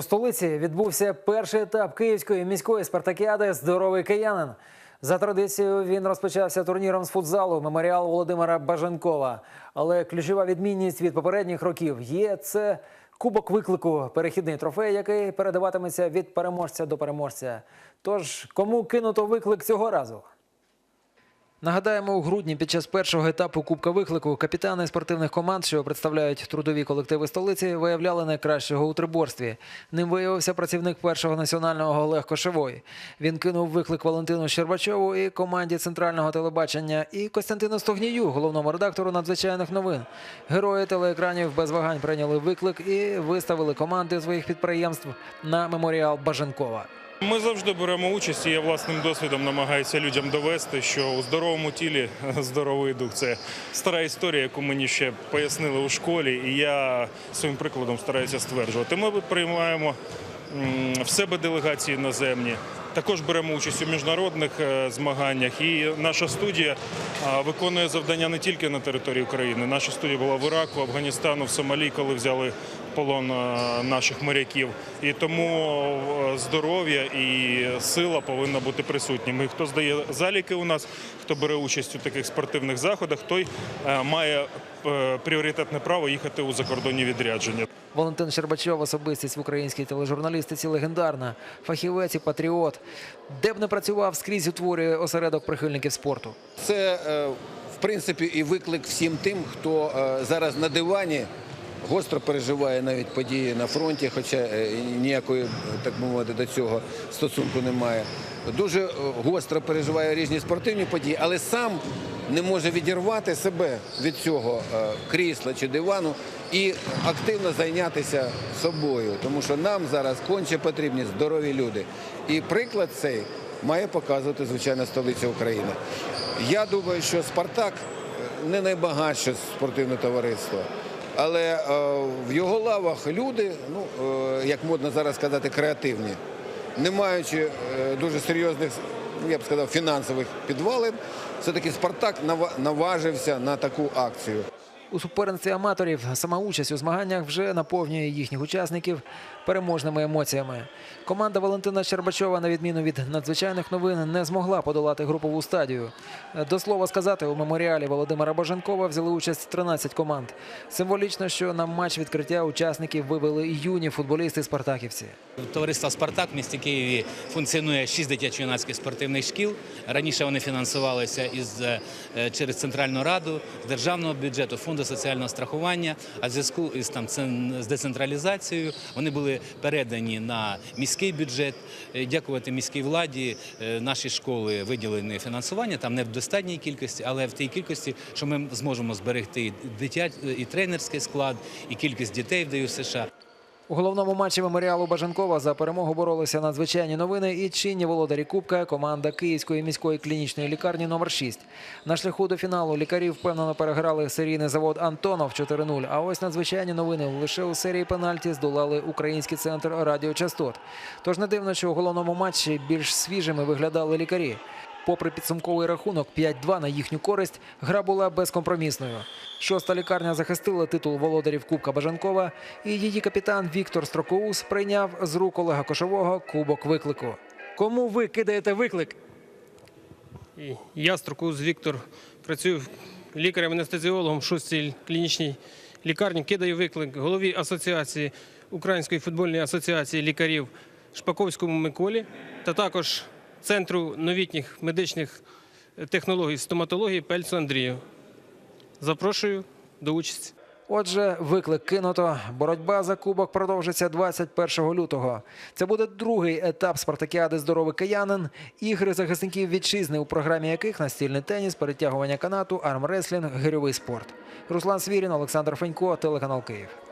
У столиці відбувся перший етап київської міської спартакіади Здоровий киянин. За традицією він розпочався турніром з футзалу меморіал Володимира Баженкова. Але ключова відмінність від попередніх років є це кубок виклику, перехідний трофей, який передаватиметься від переможця до переможця. Тож кому кинуто виклик цього разу? Нагадаємо, у грудні під час першого етапу Кубка виклику капітани спортивних команд, що представляють трудові колективи столиці, виявляли найкращого у триборстві. Ним виявився працівник першого національного Олег Кошевой. Він кинув виклик Валентину Щербачову і команді центрального телебачення, і Костянтину Стогнію, головному редактору надзвичайних новин. Герої телеекранів без вагань прийняли виклик і виставили команди своїх підприємств на меморіал Баженкова. Ми завжди беремо участь, і я власним досвідом намагаюся людям довести, що у здоровому тілі здоровий дух це стара історія, яку мені ще пояснили у школі, і я своїм прикладом стараюся стверджувати. Ми приймаємо в себе делегації іноземні. Також беремо участь у міжнародних е, змаганнях, і наша студія виконує завдання не тільки на території України. Наша студія була в Іраку, Афганістану, в Сомалі, коли взяли полон е, наших моряків. І тому е, здоров'я і сила повинна бути присутніми. І хто здає заліки у нас, хто бере участь у таких спортивних заходах, той має пріоритетне право їхати у закордонні відрядження. Валентин Щербачов – особистість в українській тележурналістиці легендарна, фахівець і патріот. Де б не працював, скрізь утворює осередок прихильників спорту. Це, е, в принципі, і виклик всім тим, хто е, зараз на дивані гостро переживає навіть події на фронті, хоча е, ніякої, так мовити, до цього стосунку немає. Дуже е, гостро переживає різні спортивні події, але сам не може відірвати себе від цього е, крісла чи дивану і активно зайнятися собою, тому що нам зараз конче потрібні здорові люди. І приклад цей має показувати звичайно столиця України. Я думаю, що Спартак е, не найбагатше спортивне товариство. Але е, в його лавах люди, ну е, як модно зараз сказати, креативні, не маючи е, дуже серйозних, я б сказав, фінансових підвалин, все-таки Спартак наважився на таку акцію. У суперництві аматорів сама участь у змаганнях вже наповнює їхніх учасників переможними емоціями. Команда Валентина Щербачова, на відміну від надзвичайних новин, не змогла подолати групову стадію. До слова сказати, у меморіалі Володимира Боженкова взяли участь 13 команд. Символічно, що на матч відкриття учасників вивели юні футболісти-спартаківці. Товариство Спартак в місті Києві функціонує шість дитячо-юнацьких спортивних шкіл. Раніше вони фінансувалися е, через Центральну раду, з державного бюджету, фонду соціального страхування. А в зв'язку з там з децентралізацією вони були передані на міський бюджет. Е, Дякувати міській владі. е, Наші школи виділені фінансування там не в достатній кількості, але в тій кількості, що ми зможемо зберегти і дитя і тренерський склад, і кількість дітей в США. У головному матчі меморіалу Баженкова за перемогу боролися надзвичайні новини і чинні володарі Кубка команда Київської міської клінічної лікарні номер 6 На шляху до фіналу лікарі впевнено переграли серійний завод Антонов 4-0. А ось надзвичайні новини лише у серії пенальті здолали український центр радіочастот. Тож не дивно, що у головному матчі більш свіжими виглядали лікарі. Попри підсумковий рахунок 5-2 на їхню користь, гра була безкомпромісною. Шоста лікарня захистила титул володарів Кубка Бажанкова, і її капітан Віктор Строкоус прийняв з рук Олега Кошового кубок виклику. Кому ви кидаєте виклик? Я Строкуз Віктор працюю лікарем-анестезіологом в шостій клінічній лікарні. Кидаю виклик голові асоціації Української футбольної асоціації лікарів Шпаковському Миколі та також Центру новітніх медичних технологій стоматології Пельцу Андрію. Запрошую до участі. Отже, виклик кинуто. Боротьба за кубок продовжиться 21 лютого. Це буде другий етап спартакіади Здоровий киянин. Ігри захисників вітчизни, у програмі яких настільний теніс, перетягування канату, армреслінг, гирьовий спорт. Руслан Свірін, Олександр Фенько, телеканал Київ.